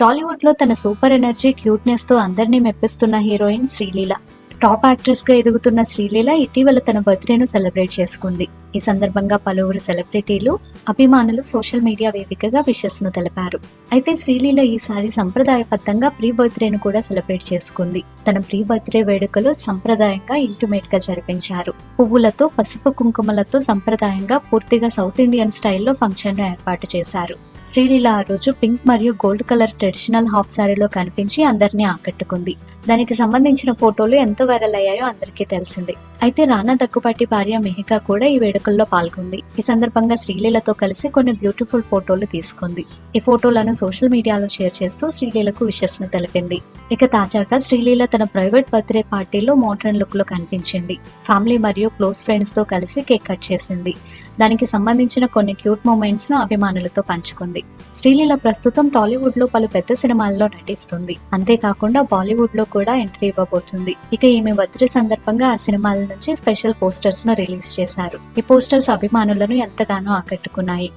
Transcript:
టాలీవుడ్లో తన super energy క్యూట్నెస్తో అందరినీ మెప్పిస్తున్న హీరోయిన్ శ్రీలీల. టాప్ యాక్ట్రెస్గా ఎదుగుతున్న శ్రీలీల ఇటీవల తన బర్త్డేను సెలబ్రేట్ చేసుకుంది. ఈ సందర్భంగా పలువురు సెలబ్రిటీలు అభిమానులు సోషల్ మీడియా వేదికగా విషెస్ను తెలిపారు. అయితే శ్రీలీల ఈసారి సంప్రదాయబద్ధంగా ప్రీ బర్త్డేను కూడా సెలబ్రేట్ చేసుకుంది. తన ప్రీ బర్త్డే వేడుకలు సంప్రదాయంగా ఇంటిమేట్గా జరిపించారు. పువ్వులతో పసుపు కుంకుమలతో సంప్రదాయంగా పూర్తిగా సౌత్ ఇండియన్ స్టైల్లో ఫంక్షన్ను ఏర్పాటు చేశారు. శ్రీలీల ఆ రోజు పింక్ మరియు గోల్డ్ కలర్ ట్రెడిషనల్ హాఫ్ సారీలో కనిపించి అందరినీ ఆకట్టుకుంది. దానికి సంబంధించిన ఫోటోలు ఎంత వైరల్ అయ్యాయో అందరికీ తెలిసింది. అయితే రానా దగ్గుపాటి భార్య మెహికా కూడా ఈ వేడుకల్లో పాల్గొంది. ఈ సందర్భంగా శ్రీలీలతో కలిసి కొన్ని బ్యూటిఫుల్ ఫోటోలు తీసుకుంది. ఈ ఫోటోలను సోషల్ మీడియాలో షేర్ చేస్తూ శ్రీలీలకు విషెస్ను తెలిపింది. ఇక తాజాగా శ్రీలీల తన ప్రైవేట్ బర్త్డే పార్టీలో మోడ్రన్ లుక్లో కనిపించింది. ఫ్యామిలీ మరియు క్లోజ్ ఫ్రెండ్స్తో కలిసి కేక్ కట్ చేసింది. దానికి సంబంధించిన కొన్ని క్యూట్ మూమెంట్స్ను అభిమానులతో పంచుకుంది. శ్రీలీల ప్రస్తుతం టాలీవుడ్లో పలు పెద్ద సినిమాల్లో నటిస్తుంది. అంతేకాకుండా బాలీవుడ్లో కూడా ఎంట్రీ ఇవ్వబోతుంది. ఇక ఈమె బర్త్డే సందర్భంగా ఆ సినిమాల నుంచి స్పెషల్ పోస్టర్స్ను రిలీజ్ చేశారు. ఈ పోస్టర్స్ అభిమానులను ఎంతగానో ఆకట్టుకున్నాయి.